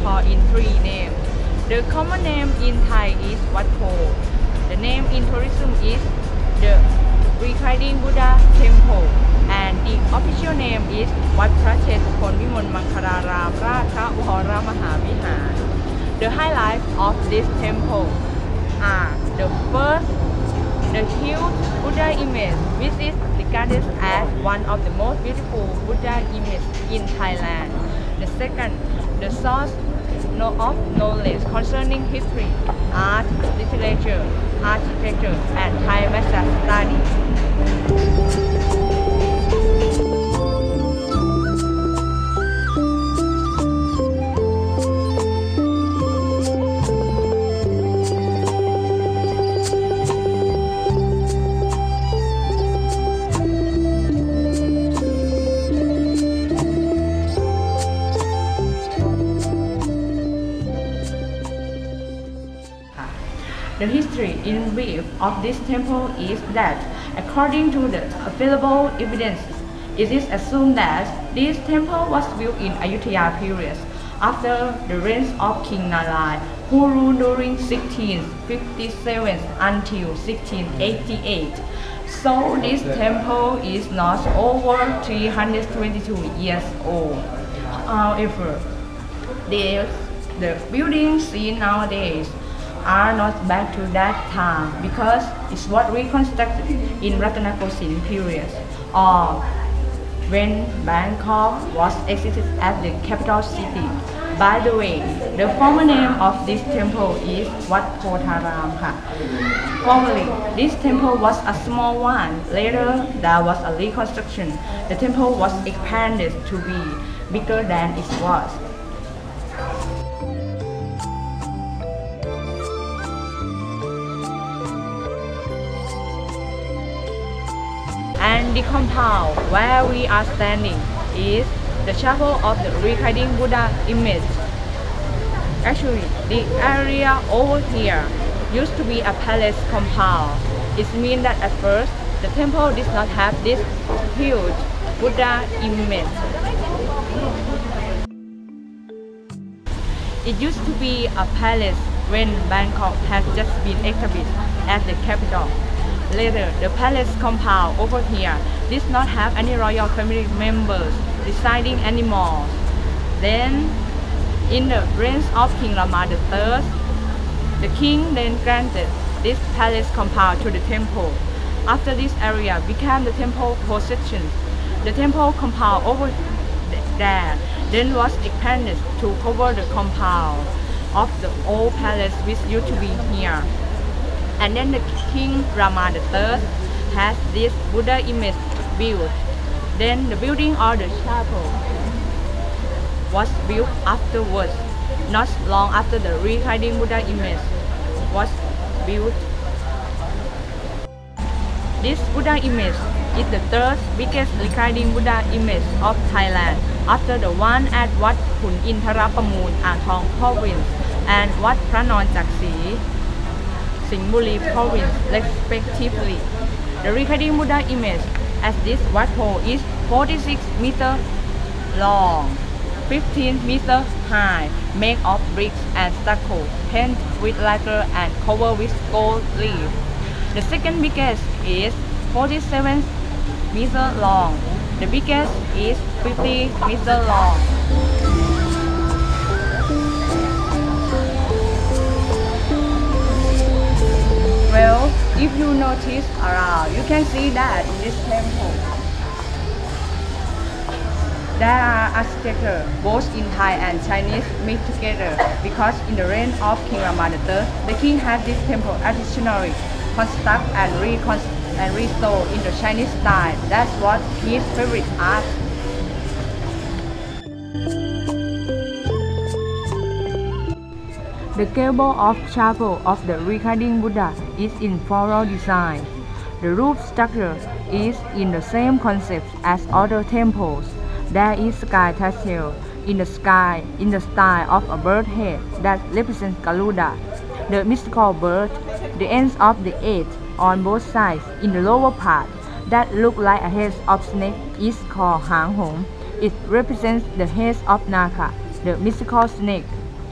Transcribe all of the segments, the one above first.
can be called in three names. The common name in Thai is Wat Po. The name in tourism is the Reclining Buddha Temple and the official name is วัดพระเชตุพนวิมลมังคลารามราชวรมหาวิหาร The highlights of this temple are the first the huge Buddha image which is regarded as one of the most beautiful Buddha images in Thailand. The second, the source of knowledge concerning history, art, literature, architecture, and Thai master studies. Of this temple is that, according to the available evidence, it is assumed that this temple was built in Ayutthaya period after the reign of King Narayan, who ruled during 1657 until 1688. So this temple is not over 322 years old. However, the, the building seen nowadays are not back to that time because it's what reconstructed in Ratanakosin period or uh, when Bangkok was existed as the capital city. By the way, the former name of this temple is Wat Potharam. Formerly, this temple was a small one. Later, there was a reconstruction. The temple was expanded to be bigger than it was. And the compound where we are standing is the chapel of the Reclining Buddha image. Actually, the area over here used to be a palace compound. It means that at first, the temple did not have this huge Buddha image. It used to be a palace when Bangkok has just been established as the capital. Later, the palace compound over here did not have any royal family members residing anymore. Then, in the reign of King Rama III, the king then granted this palace compound to the temple. After this area became the temple possession, the temple compound over there then was expanded to cover the compound of the old palace which used to be here. And then the King Rama III has this Buddha image built. Then the building of the chapel was built afterwards, not long after the reclining Buddha image was built. This Buddha image is the third biggest reclining Buddha image of Thailand after the one at Wat Khun Intarapamoon, Angthong province and Wat Pranon Jaksi, Singburi province respectively. The reclining Buddha image as this white Po is 46 meter long, 15 meter high, made of bricks and stucco, painted with lacquer and covered with gold leaf. The second biggest is 47 meter long. The biggest is 50 meter long. Well, if you notice around, you can see that in this temple. There are architecture both in Thai and Chinese mixed together because in the reign of King Rama III, the king had this temple additionally construct and reconstruct and restore in the Chinese style. That's what his favorite art. The gable of chapel of the reclining Buddha is in floral design. The roof structure is in the same concept as other temples. There is sky tassel in the sky in the style of a bird head that represents Garuda, the mystical bird. The ends of the eight on both sides in the lower part. that look like a head of snake is called Hang Hong. It represents the head of Naka, the mystical snake.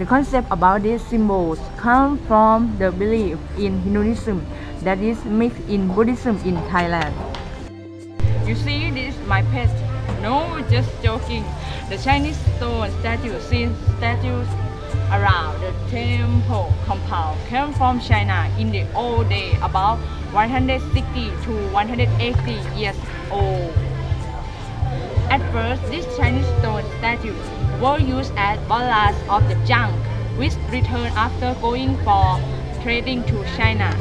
The concept about these symbols come from the belief in Hinduism that is mixed in Buddhism in Thailand. You see, this is my pet. No, just joking. The Chinese stone statue seen statues around the temple compound came from China in the old day about 160 to 180 years old. At first, these Chinese stone statues were used as ballast of the junk, which returned after going for trading to China.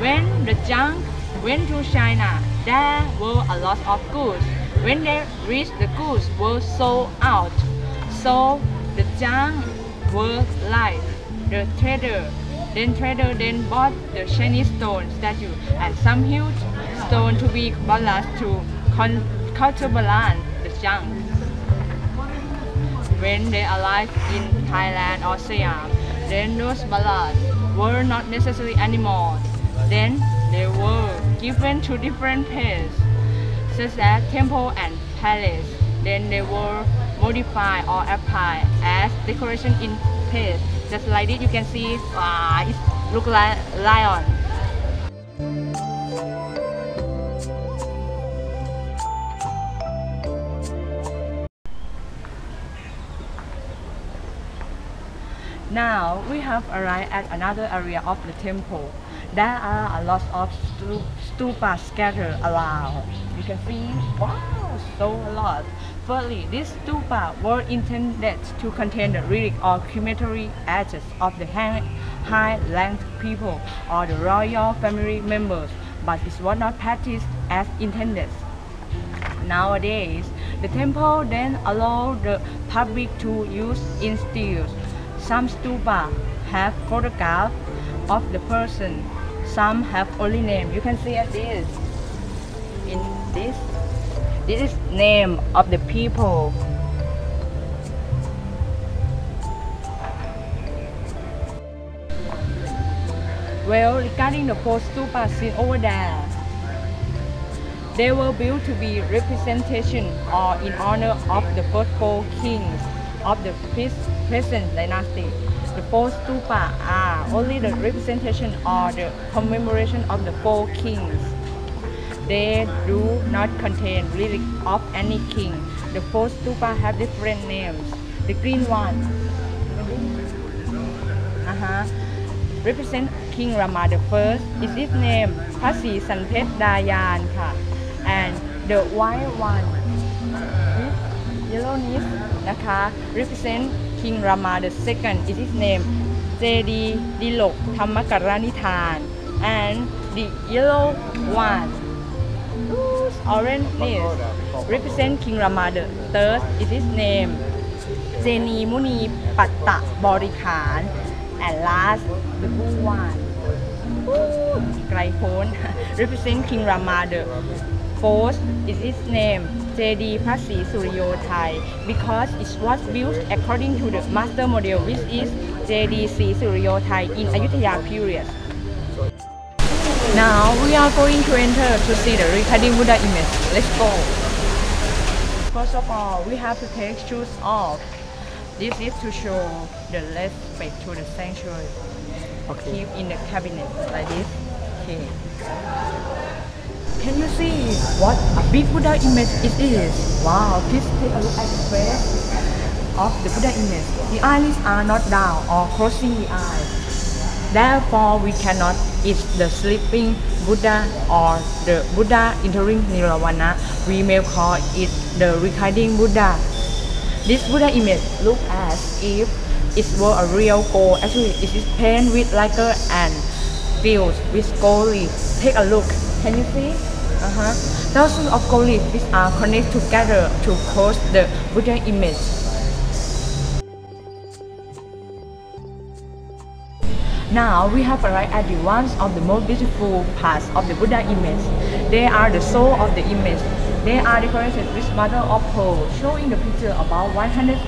When the junk went to China, there were a lot of goods. When they reached the goods were sold out. So the junk was light. The trader then trader then bought the Chinese stone statue and some huge stone to be ballast to counterbalance the junk. When they arrived in Thailand or Siam, their nose ballasts were not necessary anymore. Then they were given to different places, such as temple and palace. Then they were modified or applied as decoration in place. Just like this, you can see uh, it look like lion. Now we have arrived at another area of the temple. There are a lot of stupas scattered around. You can see, wow, so a lot. Firstly, these stupa were intended to contain the relic or crematory ashes of the high-ranked people or the royal family members, but it was not practiced as intended. Nowadays, the temple then allowed the public to use instead. Some stupa have photographs of the person. Some have only name. You can see this in this this is name of the people. Well, regarding the four stupas seen over there, they were built to be representation or in honor of the first four kings of the present dynasty. The four stupa are only the representation or the commemoration of the four kings. They do not contain relics of any king. The four stupa have different names. The green one uh -huh, represents King Rama the first. It is named Pasi Sanpet Dayan. And the white one, hmm, yellow is นะคะ represent King Rama the second is his name เจดีดิลกธรรมกรณิธาน and the yellow one orange is represent King Rama the third is his name เจนีมุนีปัตตะบริขาร and last the blue one ไกลโพ้น represent King Rama the Fourth is its name, JD Pasi Suryothai, because it was built according to the master model which is JDC Suryothai in Ayutthaya period. Now we are going to enter to see the Rikadi Buddha image. Let's go. First of all, we have to take shoes off. This is to show the respect to the sanctuary. Okay. Keep in the cabinet like this. Okay. Can you see what a big Buddha image it is? Wow, please take a look at the face of the Buddha image. The eyelids are not down or closing the eyes. Therefore, we cannot eat the sleeping Buddha or the Buddha entering Nirvana. We may call it the reclining Buddha. This Buddha image looks as if it were a real gold. Actually, it is painted with lacquer and filled with gold leaf. Take a look. Can you see? Uh-huh. Thousands of gold leaves are connected together to cause the Buddha image. Now we have arrived at the one of the most beautiful parts of the Buddha image. They are the soul of the image. They are decorated with mother of pearl, showing the picture about 108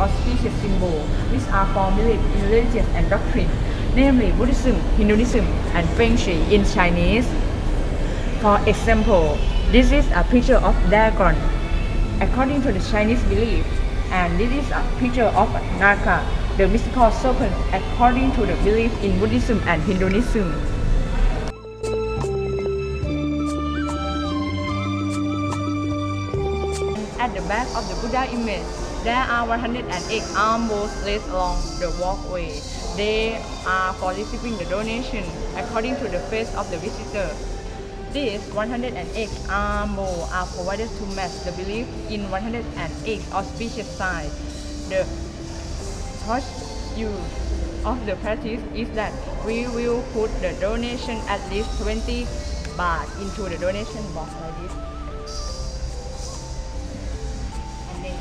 auspicious symbols, which are for belief in religion and doctrine, namely Buddhism, Hinduism, and Feng Shui in Chinese. For example, this is a picture of dragon, according to the Chinese belief, and this is a picture of Naka, the mystical serpent, according to the belief in Buddhism and Hinduism. At the back of the Buddha image, there are 108 arm bowls laid along the walkway. They are for receiving the donation according to the faith of the visitor. These 108 arm bowls are provided to match the belief in 108 auspicious signs. The first use of the practice is that we will put the donation at least 20 baht into the donation box like this. And then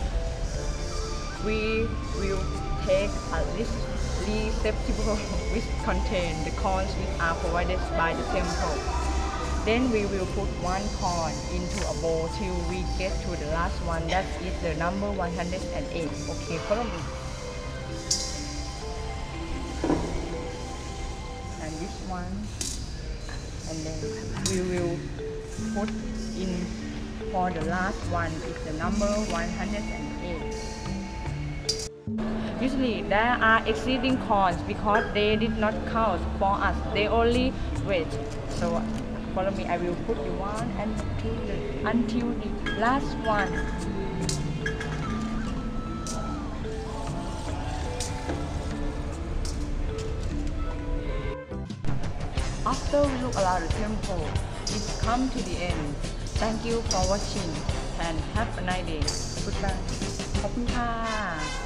we will take a list receptacle which contain the coins which are provided by the temple. Then we will put one coin into a bowl till we get to the last one that is the number 108. Okay, follow me. And this one. And then we will put in for the last one is the number 108. Usually there are exceeding coins because they did not count for us. They only wait. So follow me. I will put the one and two the, until the last one. After we look around the temple, it's come to the end. Thank you for watching and have a nice day. Goodbye. ขอบคุณค่ะ